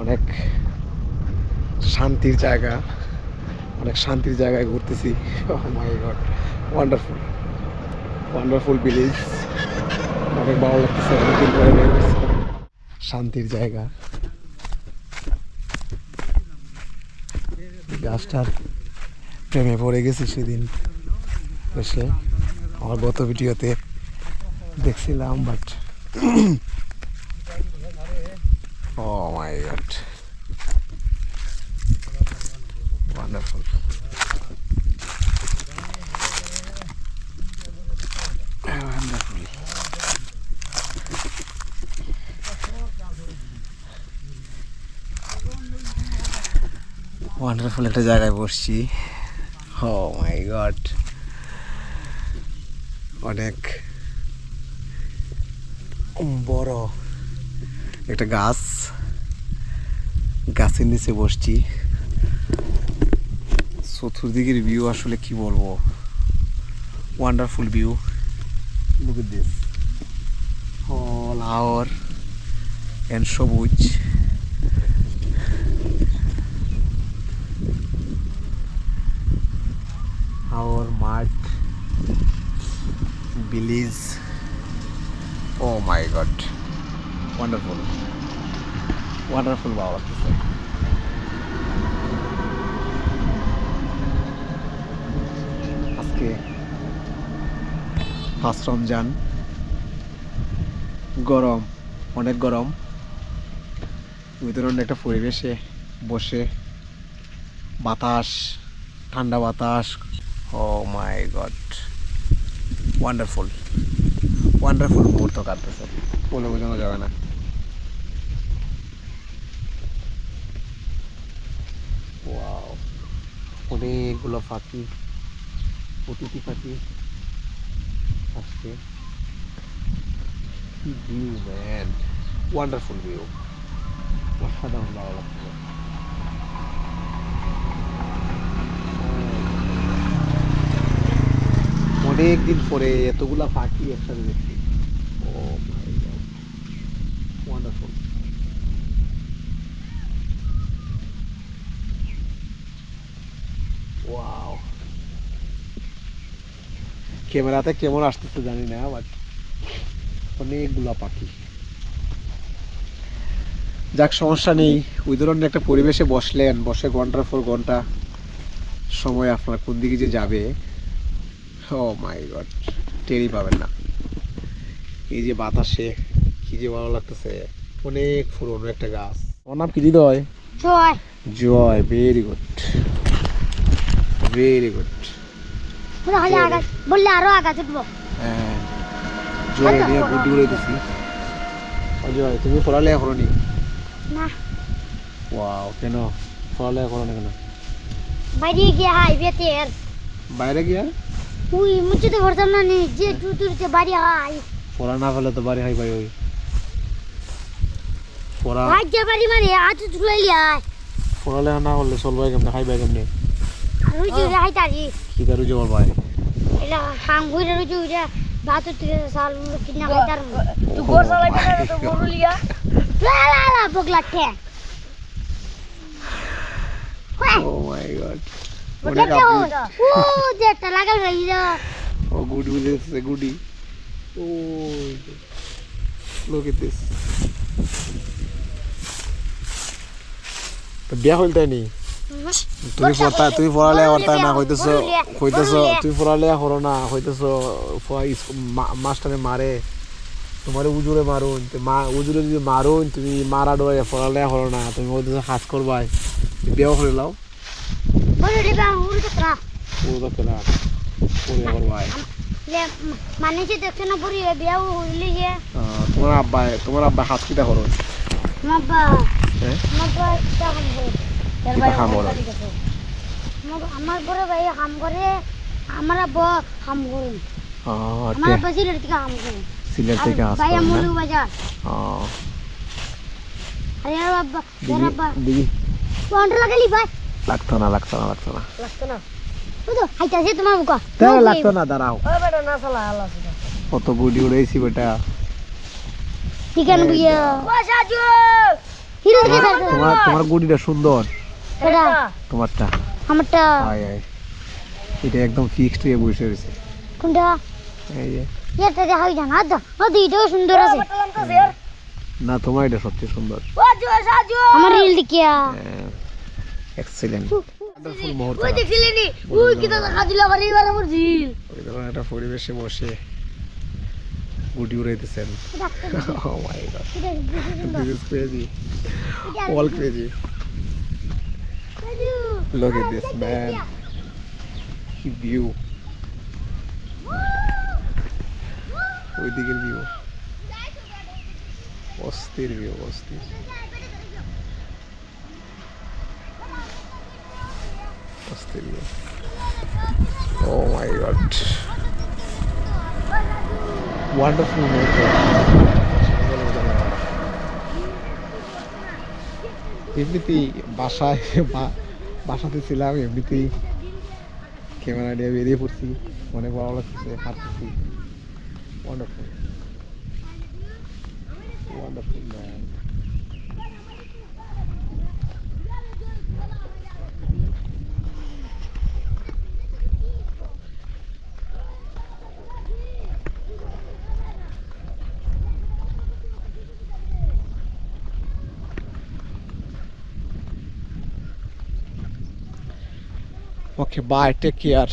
অনেক শান্তির জায়গা, অনেক শান্তির জায়গায় ঘুরতেছি। ওয়ান্ডারফুল ওয়ান্ডারফুল ভিলেজ অনেক ভালো লাগতেছে শান্তির জায়গা। গাছটার প্রেমে পড়ে গেছি সেদিন এসে। আমার গত ভিডিওতে দেখছিলাম but my god wonderful wonderful wonderful একটা জায়গায় বসছি। ও মাই গড অনেক বড় একটা গাছ, গাছের নিচে বসছি। চতুর্দিকের ভিউ আসলে কি বলব? Wonderful view look this all our and সবুজ। আওয়ার mud বিলিজ oh my god. Wonderful. Wonderful ভালো আজকে ফার্স্ট রমজান। গরম, অনেক গরম। ধরনের একটা পরিবেশে বসে বাতাস, ঠান্ডা বাতাস। Oh my god wonderful wonderful মুহূর্ত কাটতেছে। বলে বোঝানো যাবে না ওয়াও অনেকগুলো পাখি অতিথি পাখি আসছে। কি ভিউ ম্যান ওয়ান্ডারফুল ভিউ অসাধারণ ভালো লাগছে। অনেক দিন পরে এতগুলা পাখি একসাথে দেখছি। ও গড ওয়ান্ডারফুল ওয়াও ক্যামেরাতে কেমন আসতেছে জানি না বাট অনেকগুলা পাখি। যাক সমস্যা নেই। ওই ধরনের একটা পরিবেশে বসলেন বসে ঘণ্টার পর ঘণ্টা সময় আপনার কোন দিকে যে যাবে ও মাই গড টেরই পাবেন না। এই যে বাতাসে কি যে ভালো লাগতেছে। অনেক পুরনো একটা গাছ। ওর নাম কি Hriday? Joy. Joy very good very good বলে হলে আগা বললে আরও আগা উঠবো। হ্যাঁ। জয় নিয়ে গুড করে দিছি। ও জয় তুমি পড়ালেখা করো নি? না। ওয়াও কেন? পড়ালেখা করো না কেন? বাইরে গিয়ে হাই বেতে বাইরে গিয়া? উই মুচে তো ভরতাম না নি যে টুটুরতে বাড়ি হাই। পড়া না ফেলে তো বাড়ি হাই ভাই ওই। পড়া ভাই যে বাড়ি মারে আজ তুলে লিয়াই পড়ালেখা না করলে চলবাই কেমনে কেমনে? হাই ভাই এলা হাম ঘুরে রুজু রে বাত তুলে সাল কিনা হাই তার তুই গোর চালাই পেলে তো গরু লিয়া লা লা লা বগলা ঠে ও মাই গড বলে অনেক কে ও আপনি ও যে একটা লাগাল রই রে ও গুড বুঝেছে গুডি ও লোক এট দিস তো বিয়া হইল তাই নি তুমি পড়তা তুমি পড়ালে করতা না কইতেছো কইতেছো তুমি পড়ালে করো না কইতেছো মাস্টারে মারে তোমার উজুরে মারুন মা উজুরে যদি মারুন তুমি মারা ডরে পড়ালে করো না তুমি কইতেছো হাজ করবাই বিয়াও করে লাও মানে যে দেখছ না পরি বিয়া হইলি যে। তোমার আব্বা তোমার আব্বা হাত কিটা করো মাবা হ্যাঁ? মাবা তা হবে কিটা কাম করো আমার আমার ভাই কাম করে আমার ব কাম করে। আমার তে- আব্বা কাম করে। সিলেট থেকে আর ভাই আমলু বাজার। আহ, আরে আর আব্বা তোর দিদি আব্বা লাগালি ভাই। লাগতো না লাগতো না লাগতো না। লাগতো না। ওই তো হাইতাছে তোমার বুকা। তাই লাগতো না দাঁড়াও। ওই বেটা না চালা আল্লাহ কত বুড়ি উড়াইছি বেটা। ঠিকান বিয়া ও সাজু! হিরো থেকে তোমার তোমার গুডিটা সুন্দর। এটা? তোমারটা? আমারটা? আয় আয়। এটা একদম ফিক্সড হয়ে বসে রয়েছে। কোনটা? এই যে। এটা দেখা যায় না তো ও দুইটাও সুন্দর আছে। না তোমার এটা সবচেয়ে সুন্দর। আমার রিল দেখিয়া এক্সেলেন্ট ওয়ান্ডারফুল মুহূর্ত ওই দেখছিলি ওই কি দাদা খাদিল আবার এইবার আমার ঝিল। ওই ধরনের একটা পরিবেশে বসে গুটি উড়াইতেছেন। Oh my god. This is crazy. All crazy. Look at this, man. view. ওই দিকের ভিউ অস্থির ভিউ অস্থির অস্থির view oh my god wonderful এমনিতেই বাসায় বা- বাসাতে ছিলাম এমনিতেই ক্যামেরা নিয়ে বেরিয়ে পড়ছি অনেক বড় লাগছে হাঁটতেছি। Wonderful wonderful man Okay, bye. Take care.